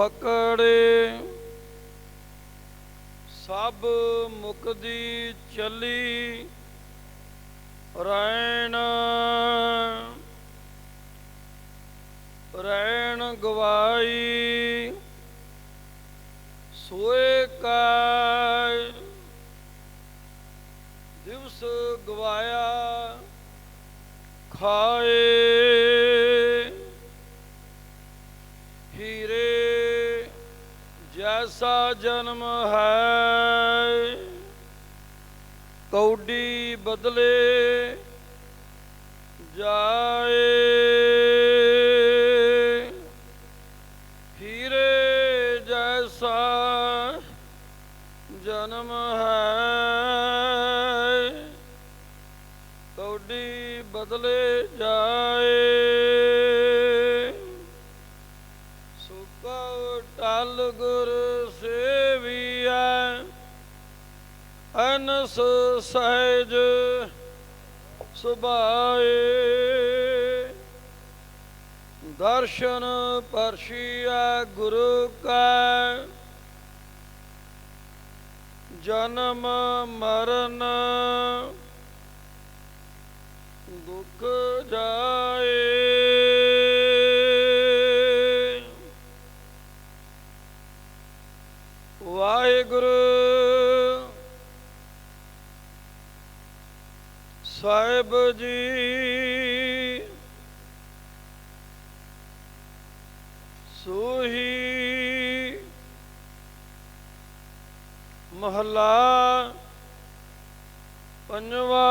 ਫਕੜੇ। ਸਭ ਮੁਕਦੀ ਚਲੀ ਰੈਣ। ਰੈਣ ਗਵਾਈ। ਸੋਏ ਕਾ। ਦਿਵਸ ਗਵਾਇਆ ਖਾਏ। ਜਨਮ ਹੈ। ਕੌਡੀ ਬਦਲੇ ਜਾਏ। ਹੀਰੇ ਜੈਸਾ ਜਨਮ ਹੈ। ਕੌਡੀ ਬਦਲੇ ਜਾਏ। ਸੁਕਾ ਟਲ ਗੁਰ ਅਨਸ ਸਹਿਜ ਸੁਭਾਏ। ਦਰਸ਼ਨ ਪਰਸ਼ੀਆ ਗੁਰੂ ਕੈ। ਜਨਮ ਮਰਨ ਦੁਖ ਜਾ ਸਾਹਿਬ ਜੀ। ਸੋਹੀ ਮਹਲਾ ਪੰਜਵਾ।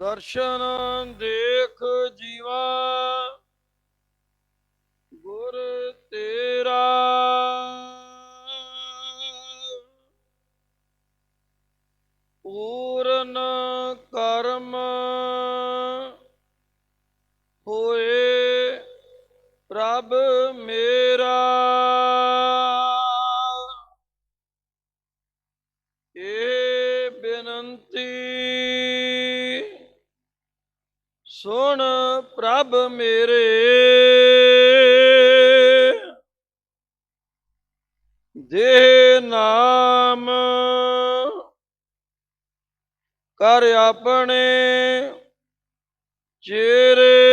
ਦਰਸ਼ਨ ਦੇ ਇਹ ਬੇਨੰਤੀ। ਸੁਣ ਪ੍ਰਭ ਮੇਰੇ। ਦੇ ਨਾਮ ਕਰ ਆਪਣੇ ਚਿਹਰੇ।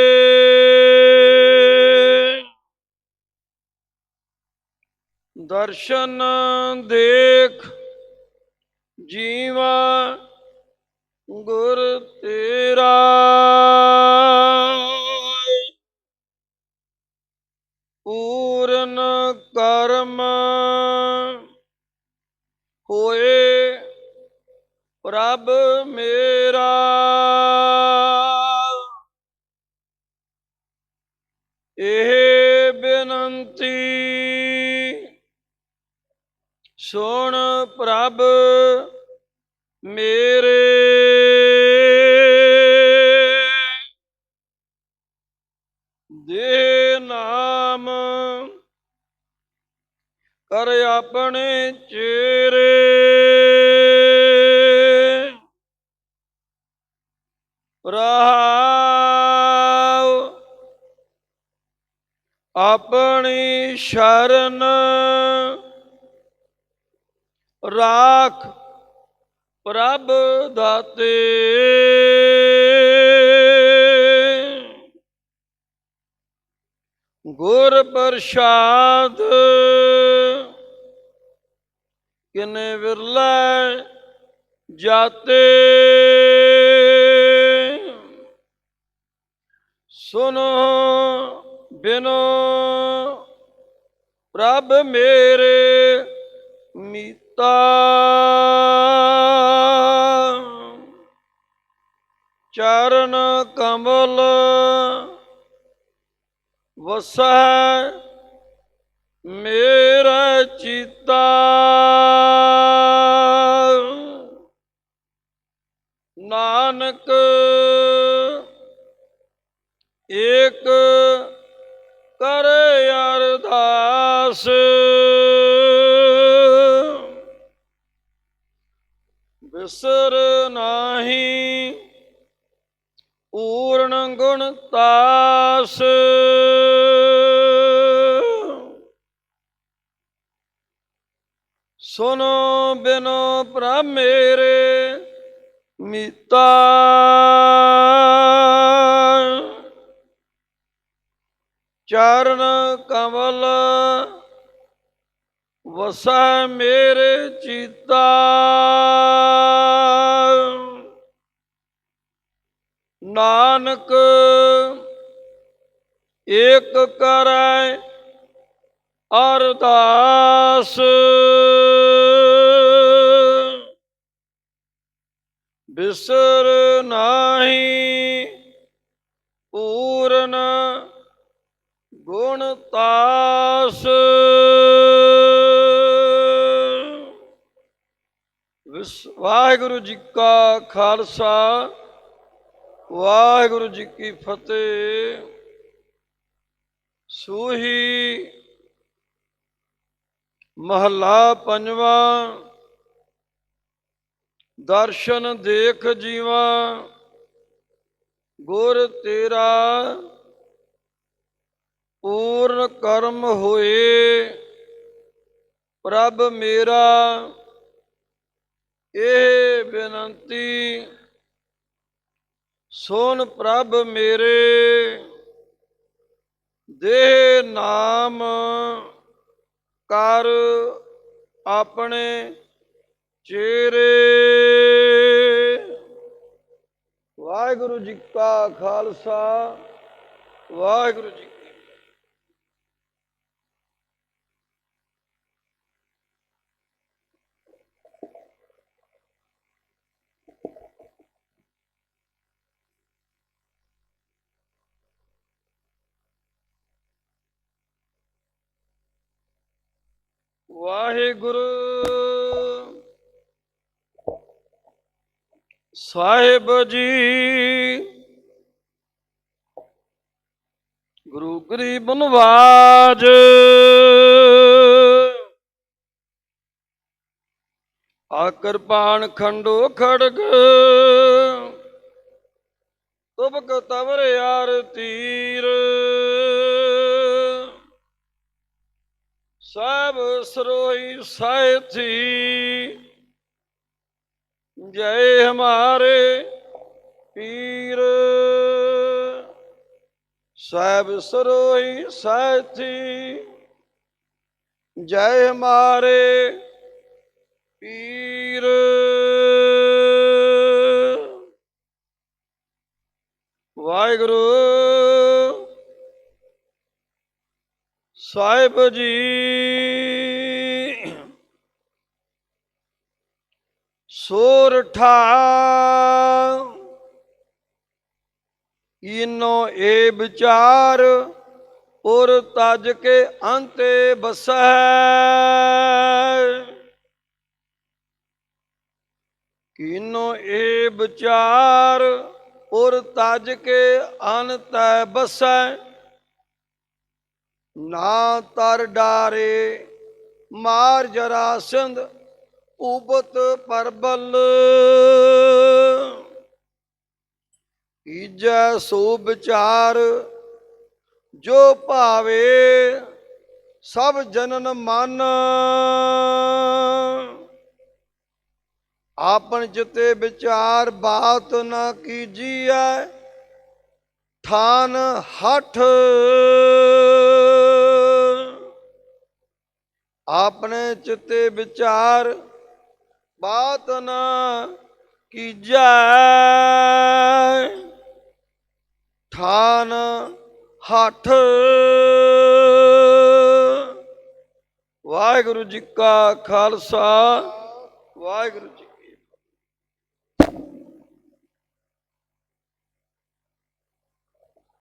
ਦਰਸ਼ਨ ਦੇਖ ਜੀਵਾ ਗੁਰ ਤੇਰਾ। ਪੂਰਨ ਕਰਮ ਹੋਏ ਪ੍ਰਭ ਮੇਰਾ। ਇਹ ਬੇਨੰਤੀ ਸੁਣ ਪ੍ਰਭ ਮੇਰੇ। ਦੇ ਨਾਮ ਕਰ ਆਪਣੇ ਚਿਹਰੇ। ਰਹਾਉ ਆਪਣੀ ਸ਼ਰਨ ਰਾਖ ਪ੍ਰਭ ਦਾਤੇ। ਗੁਰ ਪ੍ਰਸਾਦ। ਕਿਨੇ ਵਿਰਲਾ ਜਾਤੇ। ਸੁਨੋ ਬਿਨੋ ਪ੍ਰਭ ਮੇਰੇ ਮੀਤਾ। ਚਰਨ ਕਮਲ ਵਸੈ ਮੇਰਾ ਚਿਤਾ। ਨਾਨਕ ਏਕ ਕਰ ਅਰਦਾਸ। ਸੁਨੋ ਬਿਨੋ ਪ੍ਰਭ ਮੇਰੇ ਮਿਤਾ। ਚਰਨ ਕਮਲ ਵਸੈ ਮੇਰੇ ਚੀਤਾ। ਨਾਨਕ ਏਕ ਕਰੈ ਅਰਦਾਸ। ਬਿਸਰ ਨਾਹੀ, ਪੂਰਨ ਗੁਣ ਤਾਸ। ਵਿਸ- ਵਾਹਿਗੁਰੂ ਜੀ ਕਾ ਖਾਲਸਾ, ਵਾਹਿਗੁਰੂ ਜੀ ਕੀ ਫਤਿਹ। ਸੂਹੀ ਮਹੱਲਾ ਪੰਜਵਾਂ ਦਰਸ਼ਨ ਦੇਖ ਜੀਵਾ, ਗੁਰ ਤੇਰਾ ਪੂਰਨ ਕਰਮ ਹੋਏ। ਪ੍ਰਭ ਮੇਰਾ, ਇਹ ਬੇਨਤੀ ਸੁਣ ਪ੍ਰਭ ਮੇਰੇ। ਦੇ ਨਾਮ ਕਰ ਆਪਣੇ ਚੇਰੇ। ਵਾਹਿਗੁਰੂ ਜੀ ਕਾ ਖਾਲਸਾ ਵਾਹਿਗੁਰੂ ਜੀ ਵਾਹਿਗੁਰੂ ਸਾਹਿਬ ਜੀ। ਗੁਰੂ ਗਰੀਬ ਨਵਾਜ। ਆ ਕਿਰਪਾਨ ਖੰਡੋ ਖੜਗ। ਤੁਬਕ ਤਵਰ ਯਾਰ ਤੀਰ। ਸਭ ਸਰੋਈ ਸਾਥੀ ਜੈ ਹਮਾਰੇ ਪੀਰ। ਸਭ ਸਰੋਈ ਸਾਥੀ ਜੈ ਹਮਾਰੇ ਪੀਰ। ਵਾਹਿਗੁਰੂ ਸਾਹਿਬ ਜੀ। ਸੋਰਠਾ ਇਨੋ ਏ ਵਿਚਾਰ, ਉਰ ਤਜ ਕੇ ਅੰਤੇ ਬਸੈ ਕਿਨੋ ਏ ਵਿਚਾਰ, ਉਰ ਤਜ ਕੇ ਅੰਤ ਬਸੈ ਨਾ ਤਰ ਡਾਰੇ, ਮਾਰ ਜਰਾ ਜਰਾਸੰਦ ਉਬਤ ਪਰਬਲ। ਈਜੈ ਸੋ ਵਿਚਾਰ, ਜੋ ਭਾਵੇ ਸਭ ਜਨਨ ਮਨ। ਆਪਨ ਜਿਤੇ ਵਿਚਾਰ ਬਾਤ ਨਾ ਕੀਜੀਐ ਥਾਨ ਹਠ। ਆਪਣੇ ਚਿੱਤੇ ਵਿਚਾਰ ਬਾਤ ਨਾ ਕੀਜੈ। ਥਾਨ ਹੱਠ। ਵਾਹਿਗੁਰੂ ਜੀ ਕਾ ਖਾਲਸਾ ਵਾਹਿਗੁਰੂ ਜੀ